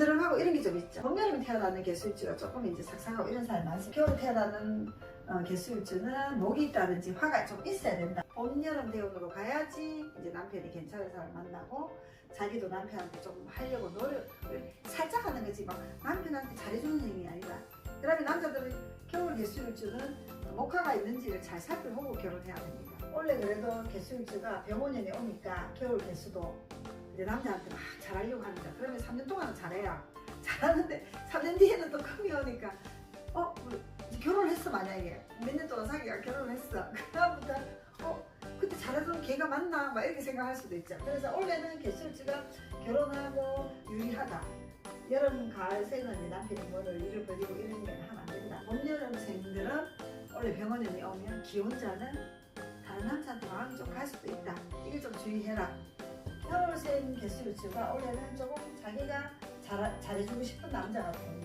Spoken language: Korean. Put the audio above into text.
신드름하고 이런 게 좀 있죠. 봄여름 태어나는 개수일주가 조금 이제 삭삭하고 이런 사람이 많습니다. 겨울 태어나는 어, 개수일주는 목이 있다든지 화가 좀 있어야 된다. 봄, 여름 대운으로 가야지 이제 남편이 괜찮은 사람 만나고 자기도 남편한테 좀 하려고 노력을 살짝 하는 거지 막 남편한테 잘해주는 행위 아니다. 그다음에 남자들은 겨울 개수일주는 목화가 있는지를 잘 살펴보고 결혼해야 됩니다. 원래 그래도 개수일주가 병원년에 오니까 겨울 개수도 이제 남자한테 막 잘하려고 합니다. 그러면 3년 동안은 잘해요. 잘하는데 3년 뒤에는 또 금이 오니까 어? 이제 결혼했어 만약에 몇 년 동안 사귀가 결혼했어. 그다음부터 어? 그때 잘하던 걔가 맞나? 막 이렇게 생각할 수도 있죠. 그래서 올해는 개수일주가 결혼하고 유리하다. 여름, 가을, 새는 남편이 뭐를 일을 벌이고 이런 게 하면 안 된다. 봄, 여름 생들은 원래 병원에 오면 기혼자는 다른 남자한테 마음이 좀 갈 수도 있다. 이걸 좀 주의해라. 겨울생 개수일주가 올해는 조금 자기가 잘, 잘해주고 싶은 남자가 된다.